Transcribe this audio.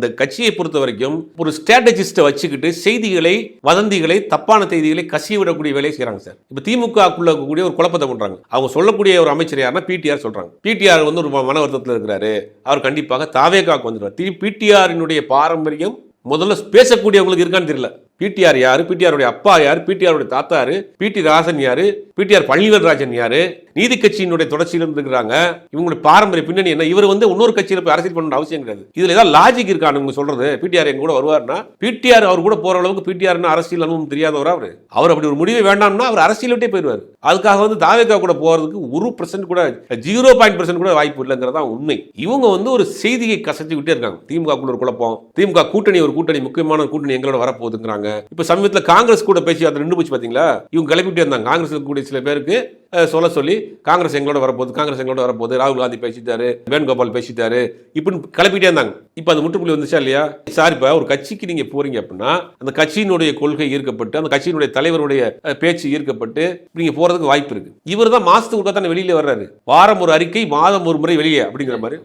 இந்த கட்சியை பொறுத்த வரைக்கும் ஒரு ஸ்ட்ராட்டஜிஸ்ட்டை வச்சுக்கிட்டு செய்திகளை வதந்திகளை தப்பான செய்திகளை கசிய விடக்கூடிய வேலையை செய்கிறாங்க சார். இப்போ திமுகக்குள்ள இருக்கக்கூடிய ஒரு குழப்பத்தை பண்ணுறாங்க அவங்க சொல்லக்கூடிய ஒரு அமைச்சர் யாருன்னா பிடிஆர் சொல்கிறாங்க பிடிஆர் வந்து ஒரு மன வருத்தத்தில் இருக்கிறாரு. அவர் கண்டிப்பாக தாவேகாக்கு வந்துடுவார் தி பிடிஆரினுடைய பாரம்பரியம் முதல்ல பேசக்கூடியவங்களுக்கு இருக்கான்னு தெரியல. பிடிஆர் யாரு? பிடிஆருடைய அப்பா யார்? பிடிஆருடைய தாத்தா யாரு பிடி ராசன் யாரு? பிடிஆர் பழனிவேல்ராஜன் யாரு? நீதி கட்சியினுடைய தொடர்ச்சியில் இருக்கிறாங்க இவங்களுடைய பாரம்பரிய பின்னணி என்ன? இவர் வந்து இன்னொரு கட்சியில் போய் அரசியல் பண்ண அவசியம் கிடையாது. இதுல ஏதாவது லாஜிக் இருக்கான்னு இவங்க சொல்றது? பிடிஆர் எங்க கூட வருவார்னா பிடிஆர் அவர் கூட போற அளவுக்கு பிடிஆர் அரசியல் அனுபவம் தெரியாதவர் அவர். அவர் அப்படி ஒரு முடிவு வேண்டாம்னா அவர் அரசியல் விட்டே போயிடுவார். அதுக்காக வந்து தாவேகா கூட போறதுக்கு ஒரு பர்சன்ட் கூட ஜீரோ பாயிண்ட் பர்சன்ட் கூட வாய்ப்பு இல்லைங்கிறதா உண்மை. இவங்க வந்து ஒரு செய்தியை கசச்சுக்கிட்டே இருக்காங்க. திமுக குள்ள ஒரு குழப்பம். திமுக கூட்டணி ஒரு கூட்டணி முக்கியமான கூட்டணி எங்களோட வரப்போகுதுங்கிறாங்க. இப்ப சமீபத்தில் காங்கிரஸ் கூட பேசி அதை நின்று போச்சு பாத்தீங்களா? இவங்க கிளப்பிட்டே இருந்தாங்க. காங்கிரஸ் கூட சில பேருக்கு சொல்ல சொல்லி காங்கிரஸ் எங்களோட வரப்போகுது காங்கிரஸ் எங்களோட வரப்போகுது. ராகுல் காந்தி பேசிட்டாரு வேணுகோபால் பேசிட்டாரு. இப்படின்னு கிளப்பிட்டே இருந்தாங்க. இப்போ அந்த முற்றுப்புள்ளி வந்துச்சா இல்லையா? சார் இப்போ ஒரு கட்சிக்கு நீங்க போறீங்க அப்படின்னா அந்த கட்சியினுடைய கொள்கை ஈர்க்கப்பட்டு அந்த கட்சியினுடைய தலைவருடைய பேச்சு ஈர்க்கப்பட்டு நீங்க போறதுக்கு வாய்ப்பு இருக்கு. இவர் தான் மாசத்துக்கு தானே வெளியில் வர்றாரு. வாரம் ஒரு அறிக்கை மாதம் ஒரு முறை வெளியே அப்படிங்கிற மாதிரி.